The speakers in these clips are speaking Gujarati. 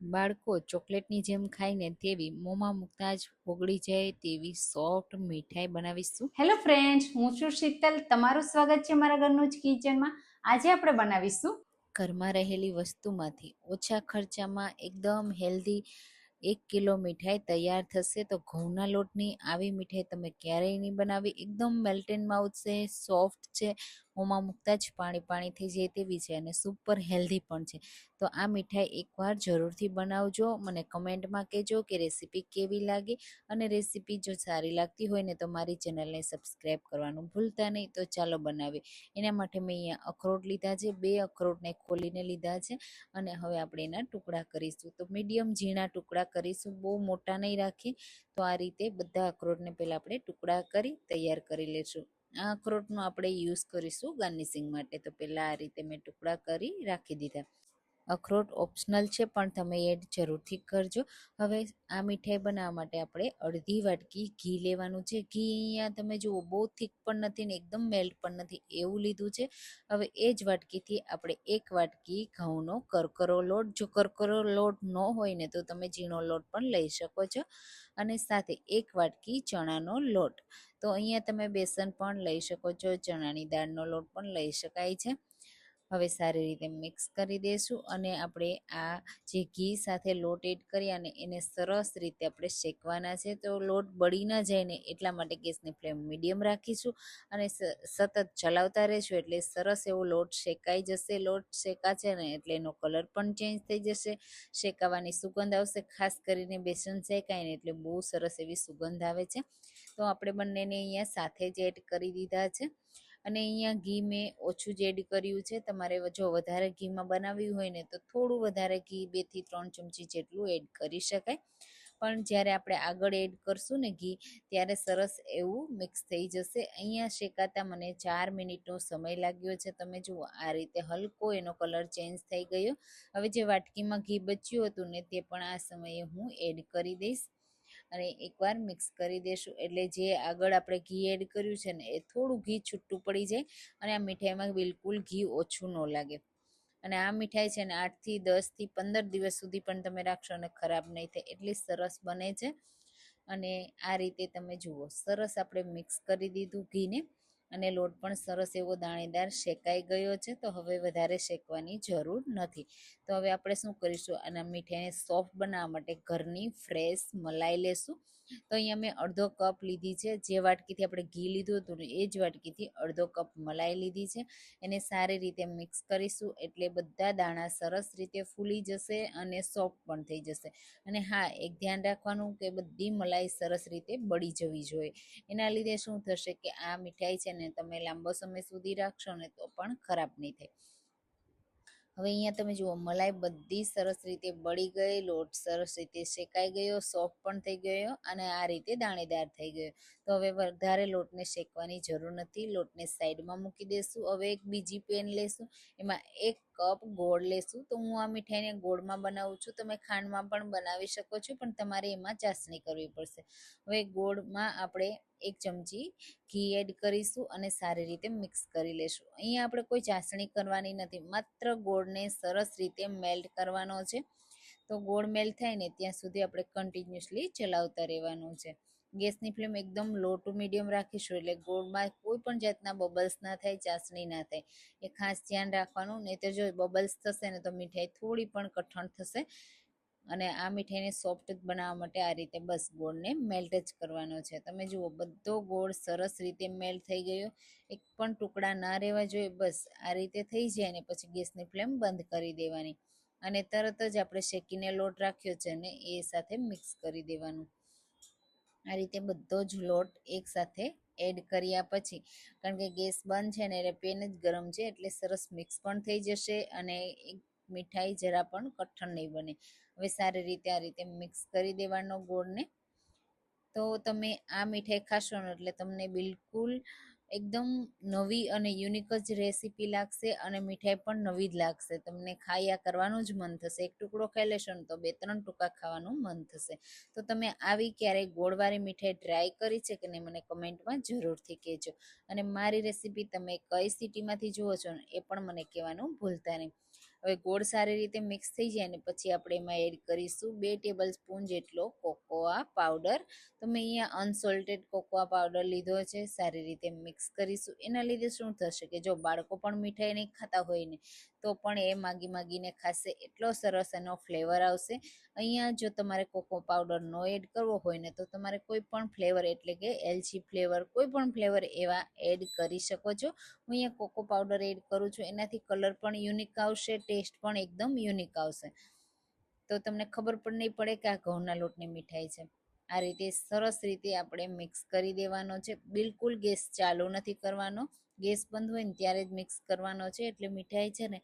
બાળકો ચોકલેટની જેમ ખાઈને તેવી મોંમાં મૂકતા જ ઓગળી જાય તેવી સોફ્ટ મીઠાઈ બનાવીશું. હેલો ફ્રેન્ડ્સ હું છું શીતલ. તમારું સ્વાગત છે મારા ઘરનું જ કિચનમાં. આજે આપણે બનાવીશું ઘરમાં રહેલી વસ્તુમાંથી ઓછા ખર્ચામાં એકદમ હેલ્ધી એક કિલો મીઠાઈ તૈયાર થશે તો ઘઉંના લોટની આવી મીઠાઈ તમે ક્યારેય નહીં બનાવી. એકદમ મેલ્ટેન માઉથ છે સોફ્ટ છે મોંમાં મૂકતા જ પાણી પાણી થઈ જાય તેવી છે અને સુપર હેલ્ધી પણ છે. તો આ મીઠાઈ એકવાર જરૂરથી બનાવજો, મને કમેન્ટમાં કહેજો કે રેસીપી કેવી લાગી અને રેસીપી જો સારી લાગતી હોય ને તો મારી ચેનલને સબસ્ક્રાઈબ કરવાનું ભૂલતા નહીં. તો ચાલો બનાવીએ. એના માટે મેં અહીંયા અખરોટ લીધા છે, બે અખરોટને ખોલીને લીધા છે અને હવે આપણે એના ટુકડા કરીશું. તો મીડિયમ ઝીણા ટુકડા કરીશું, બહુ મોટા નહીં રાખીએ. તો આ રીતે બધા અખરોટને પહેલાં આપણે ટુકડા કરી, તૈયાર કરી લેશું. અખરોટનો આપણે યુઝ કરીશું ગાર્નિશિંગ માટે. તો પહેલાં આ રીતે મેં ટુકડા કરી રાખી દીધા. અખરોટ ઓપ્શનલ છે, પણ તમે એડ જરૂરથી કરજો. હવે આ મીઠાઈ બનાવવા માટે આપણે અડધી વાટકી ઘી લેવાનું છે. ઘી અહીંયા તમે જુઓ, બહુ થીક પણ નથી ને એકદમ મેલ્ટ પણ નથી, એવું લીધું છે. હવે એ જ વાટકીથી આપણે એક વાટકી ઘઉંનો કરકરો લોટ. જો કરકરો લોટ ન હોય ને તો તમે ઝીણો લોટ પણ લઈ શકો છો. અને સાથે એક વાટકી ચણાનો લોટ. તો અહીંયા તમે બેસન પણ લઈ શકો છો, ચણાની દાળનો લોટ પણ લઈ શકાય છે. હવે સારી રીતે મિક્સ કરી દઈશું અને આપણે આ જે ઘી સાથે લોટ એડ કરી અને એને સરસ રીતે આપણે શેકવાના છે. તો લોટ બળી ન જાય ને એટલા માટે ગેસની ફ્લેમ મીડિયમ રાખીશું અને સતત ચલાવતા રહેશું એટલે સરસ એવો લોટ શેકાઈ જશે. લોટ શેકાશે ને એટલે એનો કલર પણ ચેન્જ થઈ જશે. શેકાવાની સુગંધ આવશે, ખાસ કરીને બેસન શેકાય ને એટલે બહુ સરસ એવી સુગંધ આવે છે. તો આપણે બંનેને અહીંયા સાથે જ એડ કરી દીધા છે. અને અહીંયા ઘી મેં ઓછું જ એડ કર્યું છે. તમારે જો વધારે ઘીમાં બનાવ્યું હોય ને, તો થોડું વધારે ઘી બેથી ત્રણ ચમચી જેટલું એડ કરી શકાય. પણ જ્યારે આપણે આગળ એડ કરશું ને ઘી, ત્યારે સરસ એવું મિક્સ થઈ જશે. અહીંયા શેકાતા મને ચાર મિનિટનો સમય લાગ્યો છે. તમે જુઓ, આ રીતે હલકો એનો કલર ચેન્જ થઈ ગયો. હવે જે વાટકીમાં ઘી બચ્યું હતું ને, તે પણ આ સમયે હું એડ કરી દઈશ. અને એકવાર મિક્સ કરી દેશું. એટલે જે આગળ આપણે ઘી એડ કર્યું છે ને, એ થોડું ઘી છૂટું પડી જાય અને આ મીઠાઈમાં બિલકુલ ઘી ઓછું ન લાગે. અને આ મીઠાઈ છે ને, આઠથી દસથી પંદર દિવસ સુધી પણ તમે રાખશો અને ખરાબ નહીં થાય. એટલી સરસ બને છે. અને આ રીતે તમે જુઓ, સરસ આપણે મિક્સ કરી દીધું ઘીને. અને લોટ પણ સરસ એવો દાણેદાર શેકાઈ ગયો છે, તો હવે વધારે શેકવાની જરૂર નથી. તો હવે આપણે શું કરીશું? આના મીઠાઈને સોફ્ટ બનાવવા માટે ઘરની ફ્રેશ મલાઈ લેશું. તો અહીંયા મેં અડધો કપ લીધી છે. જે વાટકીથી આપણે ઘી લીધું હતું એ જ વાટકીથી અડધો કપ મલાઈ લીધી છે. એને સારી રીતે મિક્સ કરીશું એટલે બધા દાણા સરસ રીતે ફૂલી જશે અને સોફ્ટ પણ થઈ જશે. અને હા, એક ધ્યાન રાખવાનું કે બધી મલાઈ સરસ રીતે બળી જવી જોઈએ. એના લીધે શું થશે કે આ મીઠાઈ છે ને તમે લાંબો સમય સુધી રાખશો ને તો પણ ખરાબ નહીં થાય. હવે અહીંયા તમે જુઓ, મલાઈ બધી સરસ રીતે બળી ગઈ, લોટ સરસ રીતે શેકાઈ ગયો, સોફ્ટ પણ થઈ ગયો અને આ રીતે દાણેદાર થઈ ગયો. તો હવે વધારે લોટને શેકવાની જરૂર નથી, લોટને સાઈડમાં મૂકી દેશું. હવે એક બીજી પેન લેશું. એમાં એક કપ ગોળ લેશું. તો હું આ મીઠાઈને ગોળમાં બનાવું છું. તમે ખાંડમાં પણ બનાવી શકો છો, પણ તમારે એમાં ચાસણી કરવી પડશે. હવે ગોળમાં આપણે એક ચમચી ઘી એડ કરીશું અને સારી રીતે મિક્સ કરી લેશું. અહીંયા આપણે કોઈ ચાસણી કરવાની નથી. માત્ર ગોળને સરસ રીતે મેલ્ટ કરવાનો છે. તો ગોળ મેલ્ટ થાય ને, ત્યાં સુધી આપણે કન્ટિન્યુઅસલી ચલાવતા રહેવાનું છે. ગેસની ફ્લેમ એકદમ લો ટુ મીડિયમ રાખીશું એટલે ગોળમાં કોઈ પણ જાતના બબલ્સ ના થાય, ચાસણી ના થાય. એ ખાસ ધ્યાન રાખવાનું નહીં તો જો બબલ્સ થશે ને તો મીઠાઈ થોડી પણ કઠણ થશે. અને આ મીઠાઈને સોફ્ટ બનાવવા માટે આ રીતે બસ ગોળને મેલ્ટ જ કરવાનો છે. તમે જુઓ, બધો ગોળ સરસ રીતે મેલ્ટ થઈ ગયો. એક પણ ટુકડા ના રહેવા જોઈએ, બસ આ રીતે થઈ જાય ને પછી ગેસની ફ્લેમ બંધ કરી દેવાની. અને તરત જ આપણે શેકીને લોટ રાખ્યો છે ને એ સાથે મિક્સ કરી દેવાનું. આ રીતે બધો જ લોટ એકસાથે એડ કર્યા પછી, કારણ કે ગેસ બંધ છે ને એટલે પેન જ ગરમ છે, એટલે સરસ મિક્સ પણ થઈ જશે અને મીઠાઈ જરા પણ કઠણ નહીં બને. હવે સારી રીતે આ રીતે મિક્સ કરી દેવાનો ગોળને. તો તમે આ મીઠાઈ ખાશો ને એટલે તમને બિલકુલ એકદમ નવી અને યુનિક જ રેસીપી લાગશે અને મીઠાઈ પણ નવી જ લાગશે. તમને ખાયા કરવાનું જ મન થશે. એક ટુકડો ખાઈ લેશો ને તો બે ત્રણ ટૂંકા ખાવાનું મન થશે. તો તમે આવી ક્યારેય ગોળવાળી મીઠાઈ ટ્રાય કરી છે કે નહીં મને કમેન્ટમાં જરૂરથી કહેજો. અને મારી રેસીપી તમે કઈ સિટીમાંથી જુઓ છો ને એ પણ મને કહેવાનું ભૂલતા નહીં. હવે ગોળ સારી રીતે મિક્સ થઈ જાય ને પછી આપણે એમાં એડ કરીશું બે ટેબલ સ્પૂન જેટલો કોકોઆ પાવડર તો મેં અહીંયા અનસોલ્ટેડ કોકોઆ પાવડર લીધો છે, સારી રીતે મિક્સ કરીશું. એના લીધે શું થશે કે જો બાળકો પણ મીઠાઈ નહીં ખાતા હોય ને તો પણ એ માગી માગીને ખાશે. એટલો સરસ એનો ફ્લેવર આવશે. અહીંયા જો તમારે કોકો પાવડર નો એડ કરવો હોય ને તો તમારે કોઈ પણ ફ્લેવર એટલે કે એલચી ફ્લેવર, કોઈ પણ ફ્લેવર એવા એડ કરી શકો છો. હું અહીંયા કોકો પાવડર એડ કરું છું. એનાથી કલર પણ યુનિક આવશે, ટેસ્ટ પણ એકદમ યુનિક આવશે. તો તમને ખબર પણ નહીં પડે કે આ ઘઉંના લોટની મીઠાઈ છે. આ રીતે સરસ રીતે આપણે મિક્સ કરી દેવાનો છે. બિલકુલ ગેસ ચાલુ નથી કરવાનો. ગેસ બંધ હોય ને ત્યારે જ મિક્સ કરવાનો છે, એટલે મીઠાઈ છે ને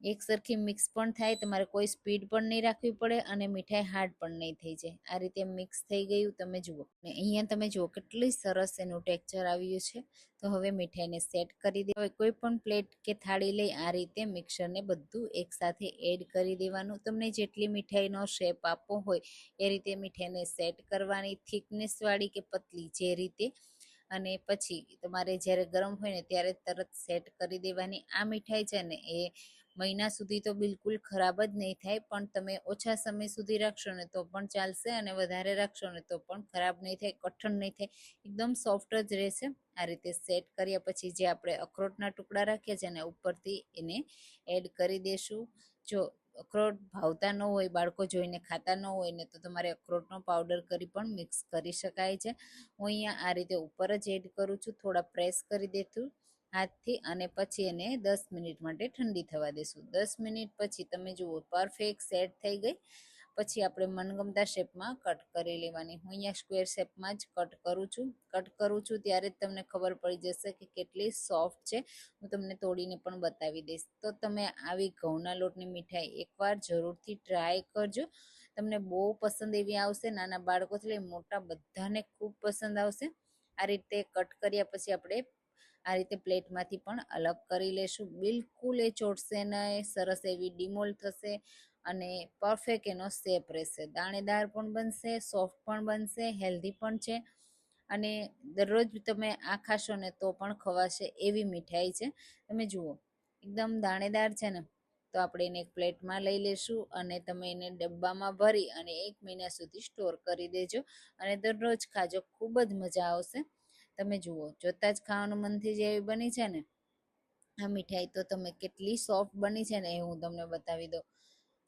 એક સરખી મિક્સ પણ થાય, તમારે કોઈ સ્પીડ પણ નહીં રાખવી પડે અને મીઠાઈ હાર્ડ પણ નહીં થઈ જાય. આ રીતે મિક્સ થઈ ગયું, તમે જુઓ. ને અહીંયા તમે જુઓ કેટલી સરસ એનું ટેક્ચર આવ્યું છે. તો હવે મીઠાઈને સેટ કરી દે. હવે કોઈ પણ પ્લેટ કે થાળી લઈ આ રીતે મિક્સરને બધું એકસાથે એડ કરી દેવાનું. તમને જેટલી મીઠાઈનો શેપ આપવો હોય, એ રીતે મીઠાઈને સેટ કરવાની. થિકનેસવાળી કે પતલી, જે રીતે અને પછી તમારે જ્યારે ગરમ હોય ને ત્યારે તરત સેટ કરી દેવાની. આ મીઠાઈ છે ને એ મહિના સુધી તો બિલકુલ ખરાબ જ નહીં થાય, પણ તમે ઓછા સમય સુધી રાખશો ને તો પણ ચાલશે અને વધારે રાખશો ને તો પણ ખરાબ નહીં થાય, કઠણ નહીં થાય. એકદમ સોફ્ટ જ રહેશે. આ રીતે સેટ કર્યા પછી જે આપણે અખરોટના ટુકડા રાખ્યા છે ને ઉપરથી એને એડ કરી દેશું. જો અખરોટ ભાવતા ન હોય, બાળકો જોઈને ખાતા ન હોય ને તો તમારે અખરોટનો પાવડર કરી પણ મિક્સ કરી શકાય છે. હું અહીંયા આ રીતે ઉપર જ એડ કરું છું, થોડા પ્રેસ કરી દેતું હાથથી અને પછી એને દસ મિનિટ માટે ઠંડી થવા દેશું દસ મિનિટ પછી તમે જુઓ પરફેક્ટ સેટ થઈ ગઈ. પછી આપણે મનગમતા શેપમાં કટ કરી લેવાની. હું અહીંયા સ્ક્વેર શેપમાં જ કટ કરું છું. કટ કરું છું ત્યારે જ તમને ખબર પડી જશે કે કેટલી સોફ્ટ છે. હું તમને તોડીને પણ બતાવી દઈશ. તો તમે આવી ઘઉંના લોટની મીઠાઈ એકવાર જરૂરથી ટ્રાય કરજો. તમને બહુ પસંદ એવી આવશે. નાના બાળકોથી લઈ મોટા બધાને ખૂબ પસંદ આવશે. આ રીતે કટ કર્યા પછી આપણે આ રીતે પ્લેટમાંથી પણ અલગ કરી લેશું. બિલકુલ એ ચોટશે નહીં. સરસ એવી ડિમોલ થશે. અને પરફેક્ટ એનો શેપ રહેશે. દાણેદાર પણ બનશે સોફ્ટ પણ બનશે હેલ્ધી પણ છે. અને દરરોજ તમે આ ખાશો ને તો પણ ખવાશે એવી મીઠાઈ છે. તમે જુઓ, એકદમ દાણેદાર છે ને, તો આપણે એને એક પ્લેટમાં લઈ લેશું અને તમે એને ડબ્બામાં ભરી અને એક મહિના સુધી સ્ટોર કરી દેજો અને દરરોજ ખાજો, ખૂબ જ મજા આવશે. તમે જુઓ, જોતાં જ ખાવાનું મન થઈ એવી બની છે ને, આ મીઠાઈ તો તમે કેટલી સોફ્ટ બની છે ને એ હું તમને બતાવી દઉં.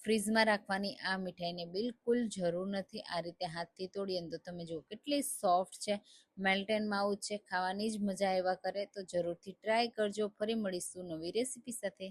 ફ્રીઝમાં રાખવાની આ મીઠાઈને બિલકુલ જરૂર નથી. આ રીતે હાથથી તોડીએ તો તમે જુઓ કેટલી સોફ્ટ છે, મેલ્ટેન માઉથ છે, ખાવાની જ મજા આવ્યા કરે તો જરૂરથી ટ્રાય કરજો. ફરી મળીશું નવી રેસીપી સાથે.